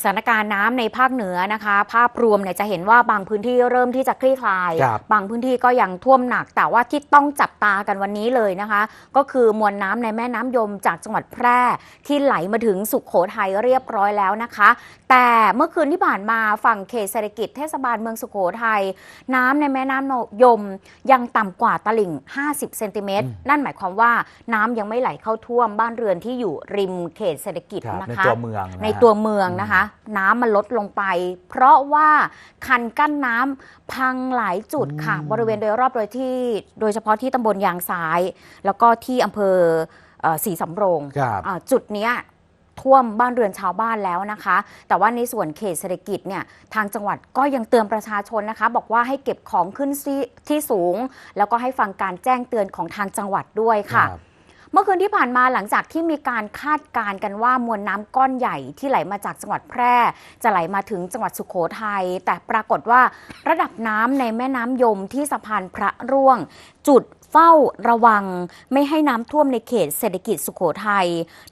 สถานการณ์น้ำในภาคเหนือนะคะ ภาพรวมเนี่ยจะเห็นว่าบางพื้นที่เริ่มที่จะคลี่คลายครับบางพื้นที่ก็ยังท่วมหนัก แต่ว่าที่ต้องจับตากันวันนี้เลยนะคะ ก็คือมวลน้ำในแม่น้ำยมจากจังหวัดแพร่ที่ไหลมาถึงสุขโขทัยเรียบร้อยแล้วนะคะ แต่เมื่อคืนที่ผ่านมาฝั่งเขตเศรษฐกิจเทศบาลเมืองสุขโขทัยน้ำในแม่น้ำยมยังต่ำกว่าตลิ่ง 50 เซนติเมตร นั่นหมายความว่าน้ำยังไม่ไหลเข้าท่วมบ้านเรือนที่อยู่ริมเขตเศรษฐกิจครับนะในคะตัวเมืองะในตัวเมืองนะคะน้ำมันลดลงไป เพราะว่าคันกั้นน้ำพังหลายจุดค่ะอืมบริเวณโดยรอบโดยที่ โดยเฉพาะที่ตำบลยางซ้าย แล้วก็ที่อำเภอเอ่อศรีสำโรงครับอ่าจุดเนี้ยท่วมบ้านเรือนชาวบ้านแล้วนะคะ แต่ว่าในส่วนเขตเศรษฐกิจเนี่ยทางจังหวัดก็ยังเตือนประชาชนนะคะ บอกว่าให้เก็บของขึ้นที่ที่สูง แล้วก็ให้ฟังการแจ้งเตือนของทางจังหวัดด้วยค่ะรับ เมื่อคืนที่ผ่านมาหลังจากที่มีการคาดการณ์กันว่ามวลน้ำก้อนใหญ่ที่ไหลมาจากจังหวัดแพร่ จะไหลมาถึงจังหวัดสุขโขทัยแต่ปรากฏว่าระดับน้ำในแม่น้ำยมที่สะพานพระร่วง จุดเฝ้าระวังไม่ให้น้ำท่วมในเขตเศรษฐกิจสุขโขทัย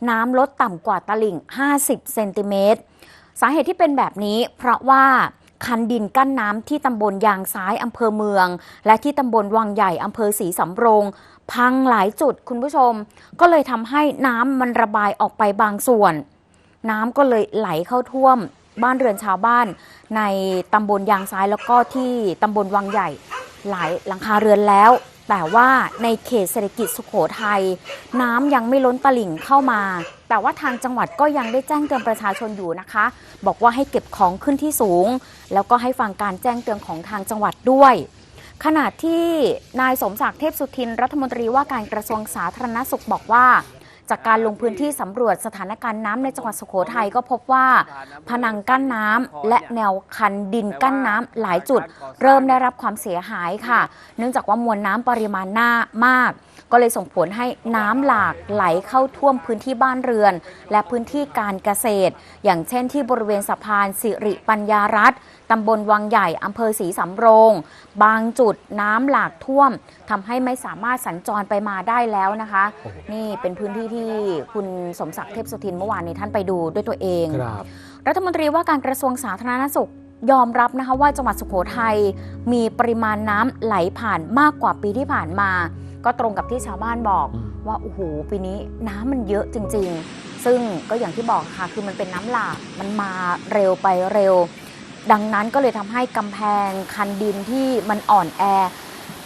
น้ำลดต่ำกว่าตลิ่ง 50 เซนติเมตร สาเหตุที่เป็นแบบนี้เพราะว่าคันดินกั้นน้ำที่ตำบลยางซ้ายอำเภอเมือง และที่ตำบลวังใหญ่อำเภอศรีสำโรง พังหลายจุดคุณผู้ชม ก็เลยทำให้น้ำมันระบายออกไปบางส่วน น้ำก็เลยไหลเข้าท่วมบ้านเรือนชาวบ้าน ในตำบลยางซ้ายแล้วก็ที่ตำบลวังใหญ่หลายหลังคาเรือนแล้ว แต่ว่าในเขตเศรษฐกิจสุขโขทัยน้ำยังไม่ล้นตลิ่งเข้ามา แต่ว่าทางจังหวัดก็ยังได้แจ้งเตือนประชาชนอยู่นะคะ บอกว่าให้เก็บของขึ้นที่สูง แล้วก็ให้ฟังการแจ้งเตือนของทางจังหวัดด้วย ขณะที่นายสมศักดิ์เทพสุทิน รัฐมนตรีว่าการกระทรวงสาธารณสุขบอกว่า จากการลงพื้นที่สำรวจสถานการณ์น้ำในจังหวัดสุโขทัยก็พบว่า ผนังกั้นน้ำและแนวคันดินกั้นน้ำหลายจุด เริ่มได้รับความเสียหายค่ะ เนื่องจากว่ามวลน้ำปริมาณหน้ามาก ก็เลยส่งผลให้น้ำหลากไหลเข้าท่วมพื้นที่บ้านเรือน และพื้นที่การเกษตร อย่างเช่นที่บริเวณสะพานสิริปัญญารัฐตำบลวังใหญ่อำเภอศรีสำโรง บางจุดน้ำหลากท่วมทำให้ไม่สามารถสัญจรไปมาได้แล้วนะคะโอ้โหนี่เป็นพื้นที่ที่คุณสมศักดิ์เทพสุทินเมื่อวานนี้ท่านไปดูด้วยตัวเองครับรัฐมนตรีว่าการกระทรวงสาธารณสุขยอมรับนะคะว่าจังหวัดสุโขทัยมีปริมาณน้ำไหลผ่านมากกว่าปีที่ผ่านมา ก็ตรงกับที่ชาวบ้านบอกอืมว่าโอ้โหปีนี้น้ำมันเยอะจริง ๆ ซึ่งก็อย่างที่บอกค่ะคือมันเป็นน้ำหลากมันมาเร็วไปเร็ว ดังนั้นก็เลยทำให้กำแพงคันดินที่มันอ่อนแอ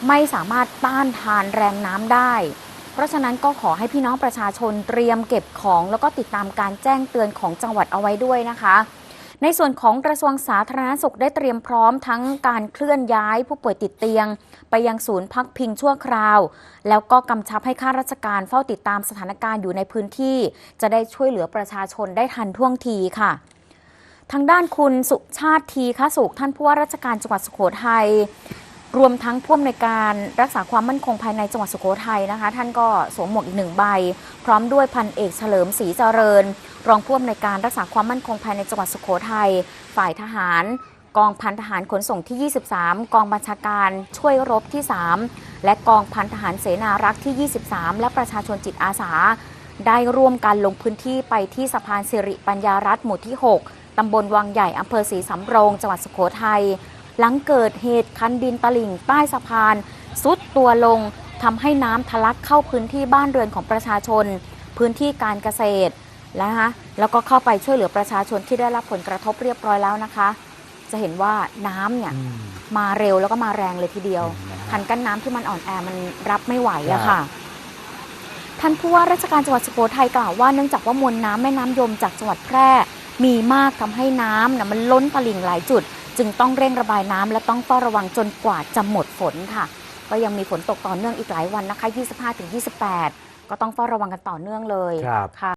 ไม่สามารถต้านทานแรงน้ำได้ เพราะฉะนั้นก็ขอให้พี่น้องประชาชนเตรียมเก็บของ แล้วก็ติดตามการแจ้งเตือนของจังหวัดเอาไว้ด้วยนะคะ ในส่วนของกระทรวงสาธารณสุขได้เตรียมพร้อมทั้งการเคลื่อนย้ายผู้ป่วยติดเตียง ไปยังศูนย์พักพิงชั่วคราว แล้วก็กำชับให้ข้าราชการเฝ้าติดตามสถานการณ์อยู่ในพื้นที่ จะได้ช่วยเหลือประชาชนได้ทันท่วงทีค่ะทางด้านคุณสุชาติทีค้าสุขท่านผู้ว่าราชการจังหวัดสุโขทัย รวมทั้งผู้อำนวยการรักษาความมั่นคงภายในจังหวัดสุโขทัยนะคะ ท่านก็สวมหมวกอีกหนึ่งใบ พร้อมด้วยพันเอกเฉลิมศรีเจริญ รองผู้อำนวยการรักษาความมั่นคงภายในจังหวัดสุโขทัยฝ่ายทหาร กองพันทหารขนส่งที่ 23 กองบัญชาการช่วยรบที่ 3 และกองพันทหารเสนารักษ์ที่ 23 และประชาชนจิตอาสา ได้ร่วมกันลงพื้นที่ไปที่สะพานสิริปัญญารัฐหมู่ที่ 6ตำบลวังใหญ่อำเภอศรีสำโรง จังหวัดสุโขทัย หลังเกิดเหตุคันดินตลิ่งใต้สะพานซุดตัวลงทำให้น้ำทะลักเข้าพื้นที่บ้านเรือนของประชาชน พื้นที่การเกษตรนะคะแล้วก็เข้าไปช่วยเหลือประชาชนที่ได้รับผลกระทบเรียบร้อยแล้วนะคะ จะเห็นว่าน้ำเนี่ยอืมมาเร็วแล้วก็มาแรงเลยทีเดียวอืมนะฮะคันกั้นน้ำที่มันอ่อนแอมันรับไม่ไหวครัอะบค่ะท่านผู้ว่าราชการจังหวัดสุโขทัยกล่าวว่าเนื่องจากว่ามวลน้ำแม่น้ำยมจากจังหวัดแพร่ มีมากทำให้น้ำน่ะมันล้นตลิ่งหลายจุด จึงต้องเร่งระบายน้ำและต้องเฝ้าระวังจนกว่าจะหมดฝนค่ะ ก็ยังมีฝนตกต่อเนื่องอีกหลายวันนะคะ 25-28 ก็ต้องเฝ้าระวังกันต่อเนื่องเลยครับค่ะ